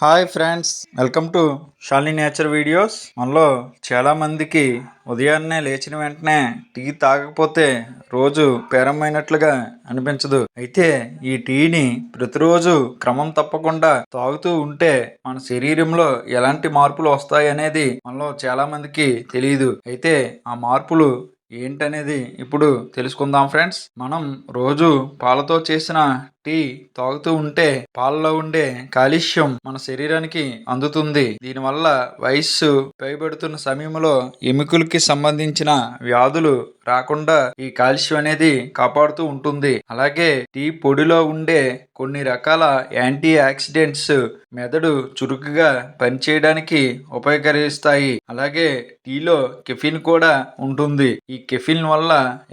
Hi friends welcome to Shalini nature videos మనలో చాలా మందికి ఉదయాన్నే లేచిన వెంటనే టీ తాగకపోతే రోజు పేరమైనట్లుగా అనిపించదు. అయితే ఈ టీని ప్రతిరోజు క్రమం తప్పకుండా తాగుతూ ఉంటే మన శరీరంలో ఎలాంటి మార్పులు వస్తాయి అనేది మనలో చాలా మందికి తెలియదు అయితే ఆ మార్పులు ఏంటనేది ఇప్పుడు తెలుసుకుందాం ఫ్రెండ్స్ మనం రోజు పాలతో చేసిన టీ తాగుతూ ఉంటే పాలలో ఉండే కాలుష్యం మన శరీరానికి అందుతుంది. దీనివల్ల వయస్సు పైబడుతున్న సమయంలో ఎముకలకి సంబంధించిన వ్యాధులు రాకుండా ఈ కాల్షియం అనేది కాపాడుతూ ఉంటుంది. అలాగే టీ పొడిలో ఉండే కొన్ని రకాల యాంటీ ఆక్సిడెంట్స్ మెదడు చురుకుగా పనిచేయడానికి ఉపయోగకరిస్తాయి అలాగే టీలో కెఫిన్ కూడా ఉంటుంది. ఈ కెఫిన్ వల్ల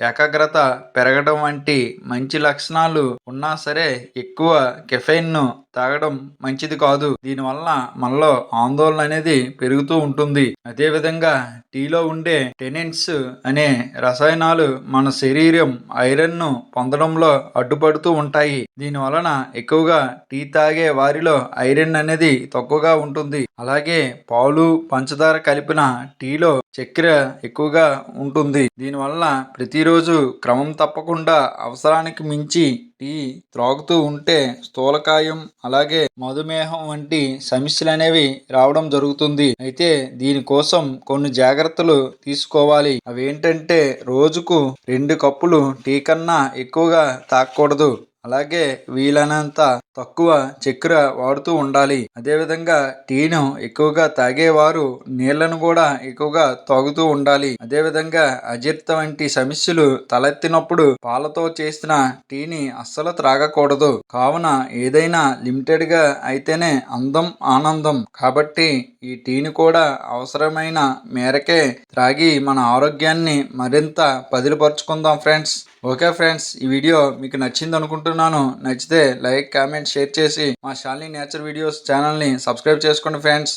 ఏకాగ్రత పెరగడం వంటి మంచి లక్షణాలు ఉన్నా సరే ఎక్కువ కెఫైన్ ను తాగడం మంచిది కాదు. దీనివల్ల మనలో ఆందోళన అనేది పెరుగుతూ ఉంటుంది. అదేవిధంగా టీలో ఉండే టెనిన్స్ అనే రసాయనాలు మన శరీరం ఐరన్ను పొందడంలో అడ్డుపడుతూ ఉంటాయి. దీని వలన ఎక్కువగా టీ తాగే వారిలో ఐరన్ అనేది తక్కువగా ఉంటుంది. అలాగే పాలు పంచదార కలిపిన టీలో చక్కెర ఎక్కువగా ఉంటుంది. దీనివల్ల ప్రతిరోజు క్రమం తప్పకుండా అవసరానికి మించి టీ త్రాగుతూ ఉంటే స్థూలకాయం అలాగే మధుమేహం వంటి సమస్యలు అనేవి రావడం జరుగుతుంది. అయితే దీనికోసం కొన్ని జాగ్రత్తలు తీసుకోవాలి. అవేంటంటే రోజుకు రెండు కప్పులు టీ కన్నా ఎక్కువగా తాగకూడదు. అలాగే వీలైనంత తక్కువ చక్కెర వాడుతూ ఉండాలి. అదేవిధంగా టీను ఎక్కువగా తాగేవారు నీళ్ళను కూడా ఎక్కువగా తాగుతూ ఉండాలి. అదేవిధంగా అజీర్త వంటి సమస్యలు తలెత్తినప్పుడు పాలతో చేసిన టీని అస్సలు త్రాగకూడదు. కావున ఏదైనా లిమిటెడ్గా అయితేనే అందం ఆనందం. కాబట్టి ఈ టీని కూడా అవసరమైన మేరకే త్రాగి మన ఆరోగ్యాన్ని మరింత పదిలిపరుచుకుందాం ఫ్రెండ్స్. ఓకే ఫ్రెండ్స్ ఈ వీడియో మీకు నచ్చింది అనుకుంటున్నాను. నచ్చితే లైక్ కామెంట్ షేర్ చేసి మా షాలిని నేచర్ వీడియోస్ ఛానల్ని సబ్స్క్రైబ్ చేసుకోండి ఫ్రెండ్స్.